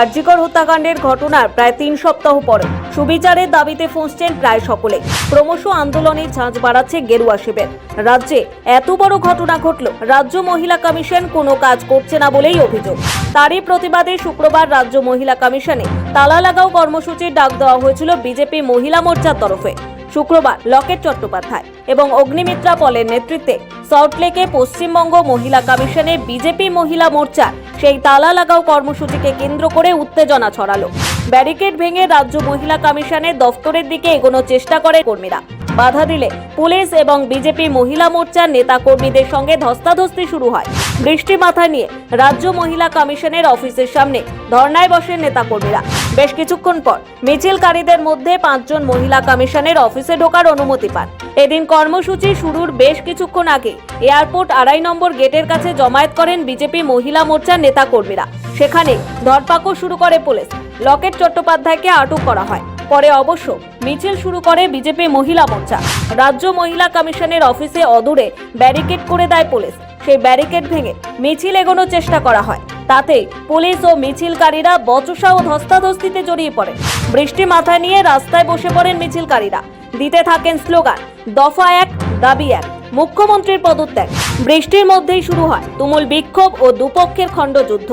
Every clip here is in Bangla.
আরজিকর হত্যাকাণ্ডের ঘটনার প্রায় তিন সপ্তাহ পরে সুবিচারের দাবিতে ফুঁসছেন প্রায় সকলে। ক্রমশ আন্দোলনের ঝাঁজ বাড়াচ্ছে গেরুয়া শিবির। রাজ্যে এত বড় ঘটনা ঘটল, রাজ্য মহিলা কমিশন কোনো কাজ করছে না বলেই অভিযোগ। তারই প্রতিবাদে শুক্রবার রাজ্য মহিলা কমিশনে তালা লাগাও কর্মসূচির ডাক দেওয়া হয়েছিল বিজেপি মহিলা মোর্চার তরফে। শুক্রবার লকেট চট্টোপাধ্যায় এবং অগ্নিমিত্রা পলের নেতৃত্বে সল্টলেকে পশ্চিমবঙ্গ মহিলা কমিশনে বিজেপি মহিলা মোর্চা সেই তালা লাগাও কর্মসূচিকে কেন্দ্র করে উত্তেজনা ছড়ালো। ব্যারিকেড ভেঙে রাজ্য মহিলা কমিশনের দফতরের দিকে এগোনোর চেষ্টা করে কর্মীরা। বাধা দিলে পুলিশ এবং বিজেপি মহিলা মোর্চার নেতা কর্মীদের সঙ্গে ধস্তাধস্তি শুরু হয়। বৃষ্টি মাথায় নিয়ে রাজ্য মহিলা কমিশনের অফিসের সামনে ধর্নায় বসেন নেতা কর্মীরা বেশ কিছুক্ষণ পর মিছিলকারীদের মধ্যে পাঁচজন মহিলা কমিশনের অফিসে ঢোকার অনুমতি পান। এদিন কর্মসূচি শুরুর বেশ কিছুক্ষণ আগে এয়ারপোর্ট আড়াই নম্বর গেটের কাছে জমায়েত করেন বিজেপি মহিলা মোর্চার নেতা কর্মীরা সেখানে ধরপাকড় শুরু করে পুলিশ। লকেট চট্টোপাধ্যায়কে আটক করা হয়। পরে অবশ্য মিছিল শুরু করে বিজেপি মহিলা মোর্চা। রাজ্য মহিলা কমিশনের অফিসে অদূরে ব্যারিকেড করে দেয় পুলিশ। সেই ব্যারিকেড ভেঙে মিছিল এগোনোর চেষ্টা করা হয়। তাতে পুলিশ ও মিছিলকারীরা বচসা ও ধস্তাধস্তিতে জড়িয়ে পড়ে। বৃষ্টি মাথায় নিয়ে রাস্তায় বসে পড়েন মিছিলকারীরা। দিতে থাকেন স্লোগান, দফা এক, দাবি এক। মুখ্যমন্ত্রীর পদত্যাগ। বৃষ্টির মধ্যেই শুরু হয় তুমুল বিক্ষোভ ও দুপক্ষের খণ্ডযুদ্ধ।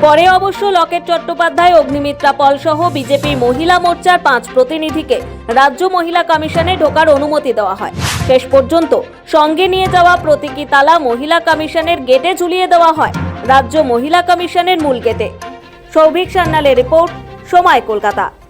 পরে অবশ্য লকেট চট্টোপাধ্যায়, অগ্নিমিত্রা পল সহ বিজেপি মহিলা মোর্চার পাঁচ প্রতিনিধিকে রাজ্য মহিলা কমিশনে ঢোকার অনুমতি দেওয়া হয়। শেষ পর্যন্ত সঙ্গে নিয়ে যাওয়া প্রতীকী তালা মহিলা কমিশনের গেটে ঝুলিয়ে দেওয়া হয়। রাজ্য মহিলা কমিশনের মূল গেটে। সৌভিক সান্যালের রিপোর্ট সময় কলকাতা।